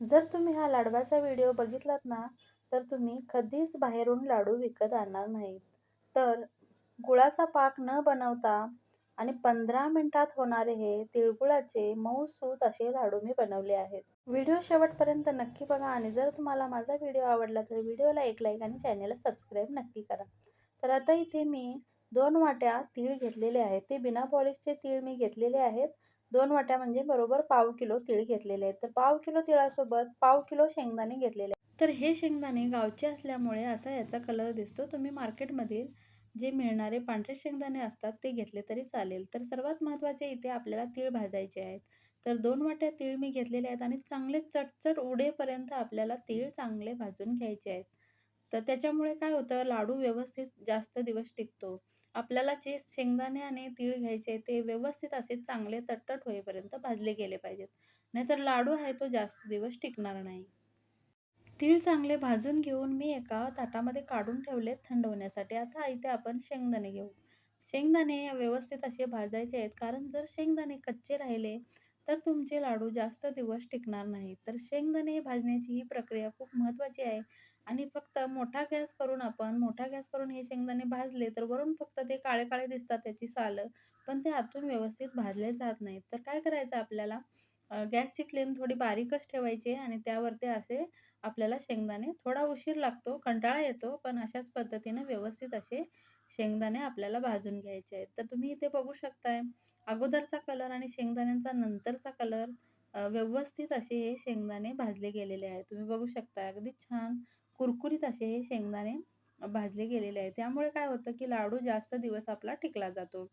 जर तुम्ही हा लाडवाचा व्हिडिओ बघितलात ना, तर तुम्ही कधीच बाहेरून लाडू विकत आणणार नाहीत. तर गुळाचा पाक न बनवता आणि 15 मिनिटात होणारे हे तिळगुळाचे मऊसूत असे लाडू मी बनवले आहेत. व्हिडिओ शेवटपर्यंत नक्की बघा आणि जर तुम्हाला माझा व्हिडिओ आवडला तर व्हिडिओला एक लाईक आणि चॅनलला सबस्क्राईब नक्की करा. तर आता इथे मी दोन वाट्या तीळ घेतलेले आहेत. ते बिना पॉलिशचे तीळ मी घेतलेले आहेत. दोन वाट्या म्हणजे बरोबर पाव किलो तीळ घेतलेले आहेत. तर पाव किलो तिळासोबत पाव किलो शेंगदाणे घेतलेले आहेत. तर हे शेंगदाणे गावचे असल्यामुळे असा याचा कलर दिसतो. तुम्ही मार्केटमधील जे मिळणारे पांढरे शेंगदाणे असतात ते घेतले तरी चालेल. तर सर्वात महत्त्वाचे इथे आपल्याला तीळ भाजायचे आहेत. तर दोन वाट्या तीळ मी घेतलेले आहेत आणि चांगले चटचट उडेपर्यंत आपल्याला तीळ चांगले भाजून घ्यायचे आहेत. तर त्याच्यामुळे काय होतं लाडू व्यवस्थित जास्त दिवस टिकतो. आपल्याला जे शेंगदाणे आणि तीळ घ्यायचे ते व्यवस्थित असे चांगले तटतट होईपर्यंत भाजले गेले पाहिजेत. नाहीतर लाडू आहे तो जास्त दिवस टिकणार नाही. तीळ चांगले भाजून घेऊन मी एका ताटामध्ये काढून ठेवले थंड होण्यासाठी. आता इथे आपण शेंगदाणे घेऊ. शेंगदाणे व्यवस्थित असे भाजायचे आहेत कारण जर शेंगदाणे कच्चे राहिले तर तुमचे लाडू जास्त दिवस टिकणार नाहीत. तर शेंगदाणे भाजण्याची ही प्रक्रिया खूप महत्त्वाची आहे आणि फक्त मोठा गॅस करून आपण मोठा गॅस करून हे शेंगदाणे भाजले तर वरून फक्त ते काळे-काळे दिसतात त्याची सालं, पण ते आतून व्यवस्थित भाजले जात नाहीत. तर काय करायचं आपल्याला गॅसची फ्लेम थोडी बारीकच ठेवायची आणि त्यावरती असे आपल्याला शेंगदाणे थोडा उशीर लागतो, कंटाळा येतो, पण अशाच पद्धतीने व्यवस्थित असे शेंगदाणे आपल्याला भाजून घ्यायचे आहेत. तर तुम्ही इथे बघू शकताय अगोदरचा कलर आणि शेंगदाण्यांचा नंतरचा कलर व्यवस्थित असे हे शेंगदाणे भाजले गेलेले आहेत. तुम्ही बघू शकता अगदी छान कुरकुरीत असे हे शेंगदाणे भाजले गेलेले आहे त्यामुळे काय होतं की लाडू जास्त दिवस आपला टिकला जातो.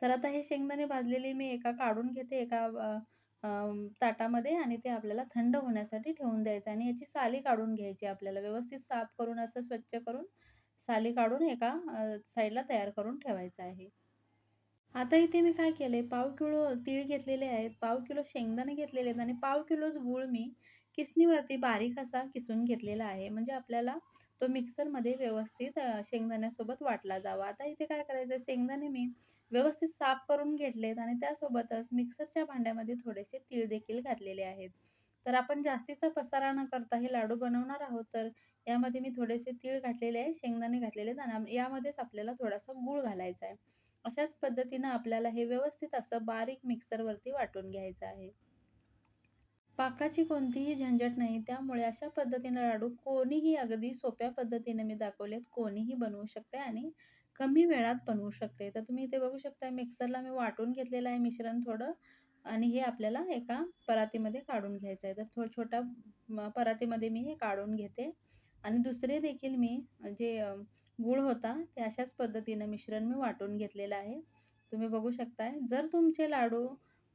तर आता हे शेंगदाणे भाजलेले मी एका काढून घेते एका ताटामध्ये आणि ते आपल्याला थंड होण्यासाठी ठेवून द्यायचं आणि याची साली काढून घ्यायची आपल्याला व्यवस्थित साफ करून असं स्वच्छ करून साली काढून एका साईडला तयार करून ठेवायचं आहे. आता इथे मी काय केलंय पाव किलो तीळ घेतलेले आहेत, पाव किलो शेंगदाणे घेतलेले आहेत आणि पाव किलोच गूळ मी किसणीवरती बारीक असा किसून घेतलेला आहे. म्हणजे आपल्याला तो मिक्सरमध्ये व्यवस्थित शेंगदाण्यासोबत वाटला जावा. आता इथे काय करायचं शेंगदाणे मी व्यवस्थित साफ करून घेतलेत आणि त्यासोबतच मिक्सरच्या भांड्यामध्ये थोडेसे तीळ देखील घातलेले आहेत. तर आपण जास्तीचा पसारा न करता हे लाडू बनवणार आहोत तर यामध्ये मी थोडेसे तीळ घातलेले आहे, शेंगदाणे घातलेले आहेत आणि यामध्येच आपल्याला थोडासा गूळ घालायचा आहे. अशाच पद्धतीनं आपल्याला हे व्यवस्थित असं बारीक मिक्सरवरती वाटून घ्यायचं आहे. पाकाची कोणतीही झंझट नाही त्यामुळे अशा पद्धतीनं लाडू कोणीही अगदी सोप्या पद्धतीने मी दाखवलेत कोणीही बनवू शकते आणि कमी वेळात बनवू शकते. तर तुम्ही इथे बघू शकता मिक्सरला मी वाटून घेतलेलं आहे मिश्रण थोडं आणि हे आपल्याला एका परातीमध्ये काढून घ्यायचं आहे. तर थोडं छोट्या परातीमध्ये मी हे काढून घेते आणि दुसरे देखील मी जे गूळ होता ते अशाच पद्धतीनं मिश्रण मी वाटून घेतलेलं आहे. तुम्ही बघू शकताय. जर तुमचे लाडू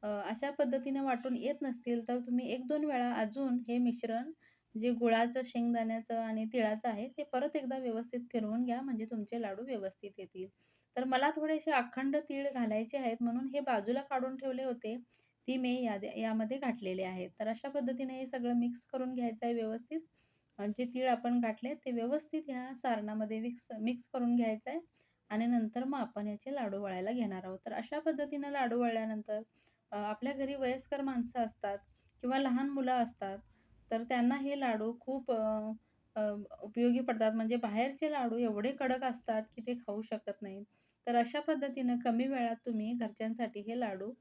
अशा पद्धतीने वाटून येत नसतील तर तुम्ही 1-2 वेळा अजून हे मिश्रण जे गुळाचं, शेंगदाण्याचं आणि तिळाचं आहे ते परत एकदा व्यवस्थित फिरवून घ्या म्हणजे तुमचे लाडू व्यवस्थित येतील. तर मला थोडेसे अखंड तीळ घालायचे आहेत म्हणून हे बाजूला काढून ठेवले होते. ती मी या यामध्ये घातलेले आहेत. तर अशा पद्धतीने हे सगळं मिक्स करून घ्यायचं आहे व्यवस्थित. जे तीळ आपण घातले ते व्यवस्थित ह्या सारणामध्ये मिक्स मिक्स करून घ्यायचं आहे आणि नंतर मग आपण याचे लाडू वळायला घेणार आहोत. तर अशा पद्धतीनं लाडू वळल्यानंतर आपल्या घरी वयस्कर माणसं असतात किंवा लहान मुलं असतात तर त्यांना हे लाडू खूप उपयोगी पडतात. म्हणजे बाहेरचे लाडू एवढे कडक असतात की ते खाऊ शकत नाहीत. तर अशा पद्धतीनं कमी वेळात तुम्ही घरच्यांसाठी हे लाडू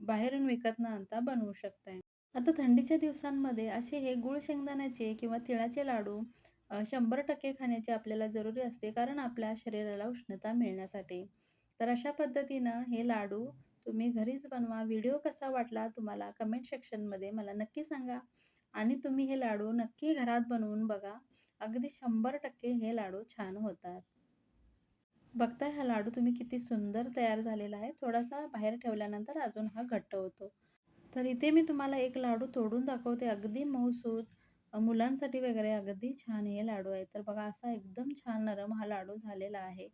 बाहेरून विकत न आणता बनवू शकताय. आता थंडीच्या दिवसांमध्ये असे हे गूळ शेंगदाण्याचे किंवा तिळाचे लाडू 100% खाण्याची आपल्याला जरुरी असते कारण आपल्या शरीराला उष्णता मिळण्यासाठी. तर अशा पद्धतीनं हे लाडू तुम्ही घरीच बनवा. व्हिडिओ कसा वाटला तुम्हाला कमेंट सेक्शनमध्ये मला नक्की सांगा आणि तुम्ही हे लाडू नक्की घरात बनवून बघा. अगदी 100% हे लाडू छान होतात. बघताय हा लाडू तुम्ही किती सुंदर तयार झालेला आहे. थोडासा बाहेर ठेवल्यानंतर अजून हा घट्ट होतो. तर इथे मी तुम्हाला एक लाडू तोडून दाखवते. अगदी मऊसूद मुलांसाठी वगैरे अगदी छान हे लाडू आहे तर बघा असा एकदम छान नरम हा लाडू झालेला आहे.